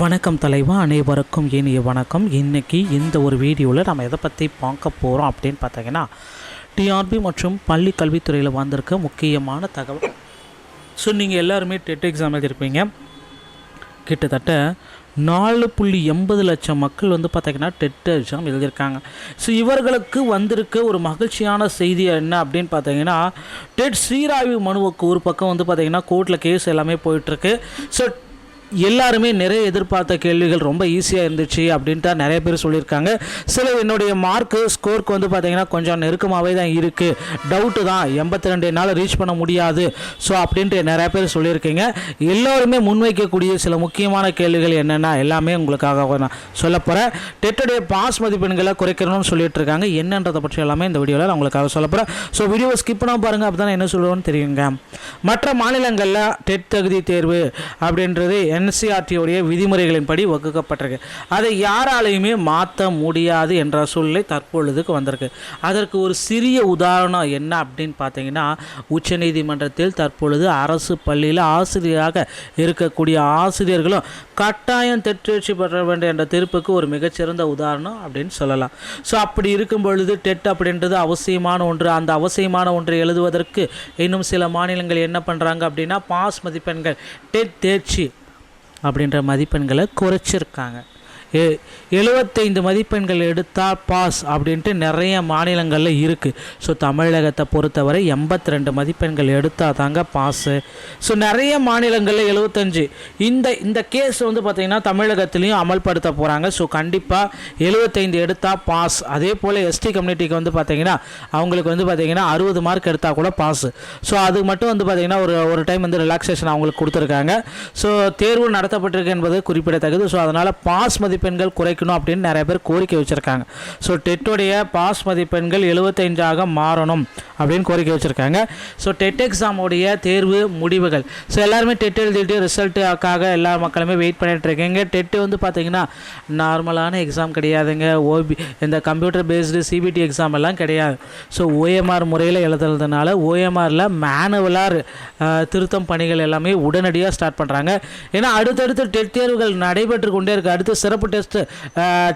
வணக்கம் தலைவா அனைவருக்கும் இனிய வணக்கம். இன்றைக்கி இந்த ஒரு வீடியோவில் நம்ம எதை பற்றி பார்க்க போகிறோம் அப்படின்னு பார்த்தீங்கன்னா டிஆர்பி மற்றும் பள்ளி கல்வித்துறையில் வந்திருக்க முக்கியமான தகவல். ஸோ நீங்கள் எல்லாருமே டெட் எக்ஸாம் எழுதியிருப்பீங்க. கிட்டத்தட்ட நாலு புள்ளி எண்பது லட்சம் மக்கள் வந்து பார்த்திங்கன்னா டெட் எக்ஸாம் எழுதியிருக்காங்க. ஸோ இவர்களுக்கு வந்திருக்க ஒரு மகிழ்ச்சியான செய்தி என்ன அப்படின்னு பார்த்தீங்கன்னா டெட் சீராய்வு மனுவுக்கு ஒரு பக்கம் வந்து பார்த்தீங்கன்னா கோர்ட்டில் கேஸ் எல்லாமே போயிட்டுருக்கு ஸோ எல்லாருமே நிறைய எதிர்பார்த்த கேள்விகள் ரொம்ப ஈஸியாக இருந்துச்சு அப்படின்ட்டு தான் நிறைய பேர் சொல்லியிருக்காங்க. சில என்னுடைய மார்க்கு ஸ்கோருக்கு வந்து பார்த்தீங்கன்னா கொஞ்சம் நெருக்கமாகவே தான் இருக்குது டவுட்டு தான். எண்பத்தி ரெண்டு என்னால் ரீச் பண்ண முடியாது. ஸோ அப்படின்ட்டு நிறைய பேர் சொல்லியிருக்கீங்க. எல்லோருமே முன்வைக்கக்கூடிய சில முக்கியமான கேள்விகள் என்னென்னா எல்லாமே உங்களுக்காக நான் சொல்ல போகிறேன் டெட்டுடைய பாஸ் மதிப்பெண்களை குறைக்கணும்னு சொல்லிட்டு இருக்காங்க என்னன்றதை பற்றி எல்லாமே இந்த வீடியோவில் நான் உங்களுக்காக சொல்ல போகிறேன் ஸோ வீடியோவை ஸ்கிப் பண்ண பாருங்கள் அப்போ தான் என்ன சொல்லுவோன்னு தெரியுங்க. மற்ற மாநிலங்களில் டெட் தகுதி தேர்வு அப்படின்றது என்சிஆர்டியோடைய விதிமுறைகளின்படி வகுக்கப்பட்டிருக்கு. அதை யாராலையுமே மாற்ற முடியாது என்ற சூழ்நிலை தற்பொழுதுக்கு வந்திருக்கு. அதற்கு ஒரு சிறிய உதாரணம் என்ன அப்படின்னு பார்த்தீங்கன்னா உச்சநீதிமன்றத்தில் தற்பொழுது அரசு பள்ளியில் ஆசிரியராக இருக்கக்கூடிய ஆசிரியர்களும் கட்டாயம் தெற்றேர்ச்சி பெற வேண்டும் என்ற தீர்ப்புக்கு ஒரு மிகச்சிறந்த உதாரணம் அப்படின்னு சொல்லலாம். ஸோ அப்படி இருக்கும் பொழுது டெட் அப்படின்றது அவசியமான ஒன்று. அந்த அவசியமான ஒன்றை எழுதுவதற்கு இன்னும் சில மாநிலங்கள் என்ன பண்ணுறாங்க அப்படின்னா பாஸ் மதிப்பெண்கள் டெட் தேர்ச்சி அப்படின்ற மதிப்பெண்களை குறைச்சிருக்காங்க. எழுபத்தைந்து மதிப்பெண்கள் எடுத்தால் பாஸ் அப்படின்ட்டு நிறைய மாநிலங்களில் இருக்குது ஸோ தமிழகத்தை பொறுத்தவரை எண்பத்தி ரெண்டு மதிப்பெண்கள் எடுத்தால் தாங்க பாஸு. ஸோ நிறைய மாநிலங்களில் எழுபத்தஞ்சு இந்த இந்த கேஸ் வந்து பார்த்திங்கன்னா தமிழகத்துலேயும் அமல்படுத்த போகிறாங்க ஸோ கண்டிப்பாக எழுபத்தைந்து எடுத்தால் பாஸ். அதே போல் எஸ்டி கம்யூனிட்டிக்கு வந்து பார்த்திங்கன்னா அவங்களுக்கு வந்து பார்த்திங்கன்னா அறுபது மார்க் எடுத்தால் கூட பாஸ். ஸோ அது மட்டும் வந்து பார்த்திங்கன்னா ஒரு ஒரு டைம் வந்து ரிலாக்ஸேஷன் அவங்களுக்கு கொடுத்துருக்காங்க. ஸோ தேர்வு நடத்தப்பட்டிருக்கு என்பது குறிப்பிடத்தக்கது. ஸோ அதனால் பாஸ் மதிப்பு மதிப்பெண்கள் குறைக்கணும் அப்படின்னு நிறைய பேர் கோரிக்கை வச்சுருக்காங்க. ஸோ டெட்டுடைய பாஸ் மதிப்பெண்கள் எழுபத்தைஞ்சாக மாறணும் அப்படின்னு கோரிக்கை வச்சுருக்காங்க. ஸோ டெட் எக்ஸாமுடைய தேர்வு முடிவுகள். ஸோ எல்லாருமே டெட் எழுதிட்டு ரிசல்ட்டுக்காக எல்லா மக்களுமே வெயிட் பண்ணிட்டு டெட்டு வந்து பார்த்தீங்கன்னா நார்மலான எக்ஸாம் கிடையாதுங்க. ஓபி இந்த கம்ப்யூட்டர் பேஸ்டு சிபிடி எக்ஸாம் எல்லாம் கிடையாது. ஸோ ஓஎம்ஆர் முறையில் எழுதுறதுனால ஓஎம்ஆரில் மேனுவலாக திருத்தம் பணிகள் எல்லாமே உடனடியாக ஸ்டார்ட் பண்ணுறாங்க ஏன்னா அடுத்தடுத்து டெட் தேர்வுகள் நடைபெற்று கொண்டே இருக்குது அடுத்து சிறப்பு டெஸ்ட்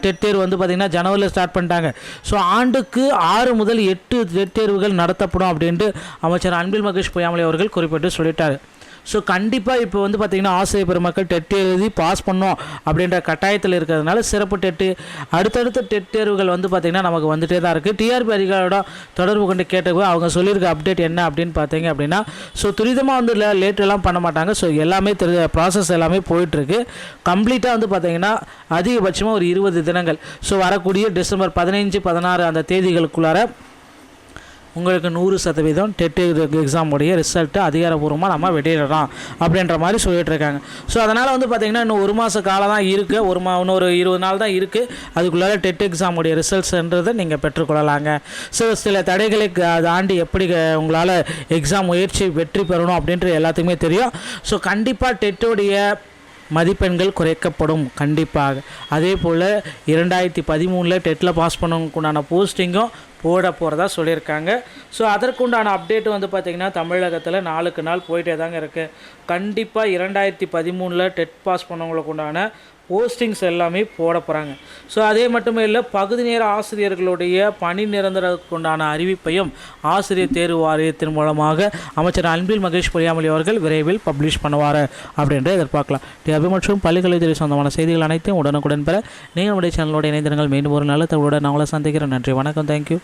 டெட் தேர்வு வந்து பார்த்திங்கன்னா ஜனவரியில் ஸ்டார்ட் பண்ணிட்டாங்க. ஸோ ஆண்டுக்கு ஆறு முதல் எட்டு டெட் தேர்வுகள் நடத்தப்படும் அப்படின்ட்டு அமைச்சர் அன்பில் மகேஷ் பொய்யாமலை அவர்கள் குறிப்பிட்டு சொல்லிட்டார். ஸோ கண்டிப்பாக இப்போ வந்து பார்த்திங்கன்னா ஆசிரியர் பெருமக்கள் டெட் எழுதி பாஸ் பண்ணோம் அப்படின்ற கட்டாயத்தில் இருக்கிறதுனால சிறப்பு டெட்டு அடுத்தடுத்த டெட் தேர்வுகள் வந்து பார்த்திங்கன்னா நமக்கு வந்துட்டே தான் இருக்குது டிஆர்பி அதிகாரியோட தொடர்பு கொண்டு கேட்டப்போ அவங்க சொல்லியிருக்க அப்டேட் என்ன அப்படின்னு பார்த்தீங்க அப்படின்னா ஸோ துரிதமாக வந்து இல்லை லேட்டெல்லாம் பண்ண மாட்டாங்க. ஸோ எல்லாமே தெரி ப்ராசஸ் எல்லாமே போயிட்டுருக்கு கம்ப்ளீட்டாக வந்து பார்த்திங்கன்னா அதிகபட்சமாக ஒரு இருபது தினங்கள். ஸோ வரக்கூடிய டிசம்பர் பதினைஞ்சு பதினாறு அந்த தேதிகளுக்குள்ளார உங்களுக்கு நூறு சதவீதம் டெட் எக்ஸாமுடைய ரிசல்ட்டு அதிகாரப்பூர்வமாக நம்ம வெளியிடலாம் அப்படின்ற மாதிரி சொல்லிட்டு இருக்காங்க. ஸோ அதனால் வந்து பார்த்திங்கன்னா இன்னும் ஒரு மாத காலம் தான் இருக்குது ஒரு மா இன்னொரு இருபது நாள் தான் இருக்குது அதுக்குள்ளார டெட் எக்ஸாமுடைய ரிசல்ட்ஸ்ன்றதை நீங்கள் பெற்றுக்கொள்ளலாங்க. ஸோ சில தடைகளை தாண்டி எப்படி உங்களால் எக்ஸாம் முயற்சி வெற்றி பெறணும் அப்படின்றது எல்லாத்துக்குமே தெரியும். ஸோ கண்டிப்பாக டெட்டோடைய மதிப்பெண்கள் குறைக்கப்படும். கண்டிப்பாக. அதே போல் இரண்டாயிரத்தி பதிமூணில் டெட்டில் பாஸ் பண்ணவங்களுக்குண்டான போஸ்டிங்கும் போட போகிறதா சொல்லியிருக்காங்க. ஸோ அதற்குண்டான அப்டேட் வந்து பார்த்திங்கன்னா தமிழகத்தில் நாளுக்கு நாள் போயிட்டே தாங்க இருக்குது கண்டிப்பாக இரண்டாயிரத்தி பதிமூணில் டெட் பாஸ் பண்ணவங்களுக்கு உண்டான போஸ்டிங்ஸ் எல்லாமே போட போகிறாங்க ஸோ அதே மட்டுமே இல்லை பகுதி நேர ஆசிரியர்களுடைய பணி நிரந்தரத்துக்கு உண்டான அறிவிப்பையும் ஆசிரியர் தேர்வு வாரியத்தின் மூலமாக அமைச்சர் அன்பில் மகேஷ் பொய்யாமொழி அவர்கள் விரைவில் பப்ளிஷ் பண்ணுவார் அப்படின்ற எதிர்பார்க்கலாம். டிஆபி மற்றும் பள்ளிக்கல்வித்துறை சொந்தமான செய்திகள் அனைத்தையும் உடனுக்குடன் பெற நீங்கள் நம்முடைய சேனலோட இணைந்திருங்கள். மீண்டும் ஒரு நல்ல தகவலோடு நான் உங்களை சந்திக்கிறேன். நன்றி வணக்கம். தேங்க்யூ